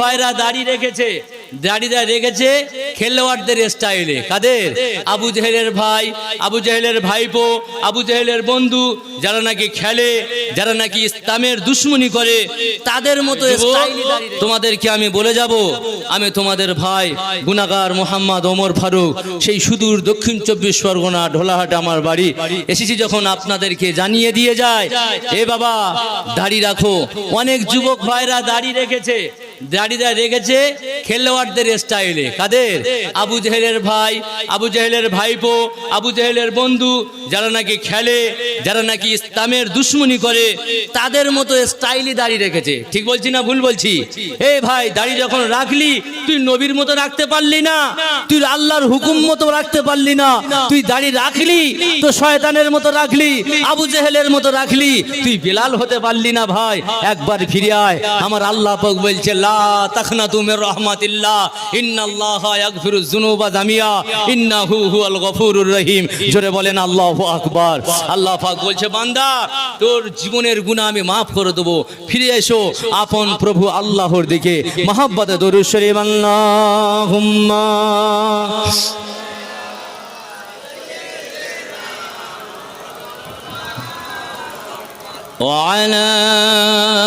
ভাইরা দাড়ি রেখেছে। দাড়িটা রেখেছে খেলোয়াড়দের স্টাইলে। কাদের? আবু জেহেলের ভাই আবু জেহেলের ভাইপো আবু জেহেলের বন্ধু যারা নাকি খেলে যারা নাকি ইসলামের দুশ্মনী করে তাদের মতো তোমাদেরকে আমি বলে যাব আমি তোমাদের ভাই গুনাগার মোহাম্মদ ওমর ফারুক সেই সুদূর দক্ষিণ চব্বিশ পরগনা ঢোলাহাট আমার বাড়ি। এসেছি যখন আপনাদেরকে জানিয়ে দিয়ে যায় এ বাবা দাড়ি রাখো। অনেক যুবক ভাইরা দাড়ি রেখেছে। দাড়িটা রেখেছে খেলোয়াড়দের স্টাইলে। কাদের? আবু জেহেলের ভাই আবু জেহেলের ভাইপো আবু জেহেলের বন্ধু যারা নাকি খেলে যারা নাকি ইসলামের দুশ্মনী করে তাদের মতো স্টাইলি দাড়ি রেখেছে। ঠিক বলছি না ভুল বলছি? এ ভাই দাড়ি যখন রাখলি তুই নবীর মতো রাখতে পারলি না। তুই আল্লাহর হুকুম মতো রাখতে পারলি না। তুই দাড়ি রাখলি তো শয়তানের মতো রাখলি আবু জেহেলের মতো রাখলি। তুই বিলাল হতে পারলি না ভাই। একবার ফিরে আয়। আমার আল্লাহ পাক বলছে লা তাখনা তুমের রহমাতিল্লাহ ইন্নাল্লাহ ইয়াগফিরুজ যুনুবা জামিয়া ইন্নাহু হুয়াল গফুরুর রহিম জোরে বলেন আল্লাহু আকবার আল্লাহ পাক বলছে বান্দা তোর জীবনের গুনাহ আমি মাফ করে দেবো ফিরে এসো আপন প্রভু আল্লাহর দিকে মহাব্বতে দরুদ শরীফ আল্লাহুম্মা وعلى آل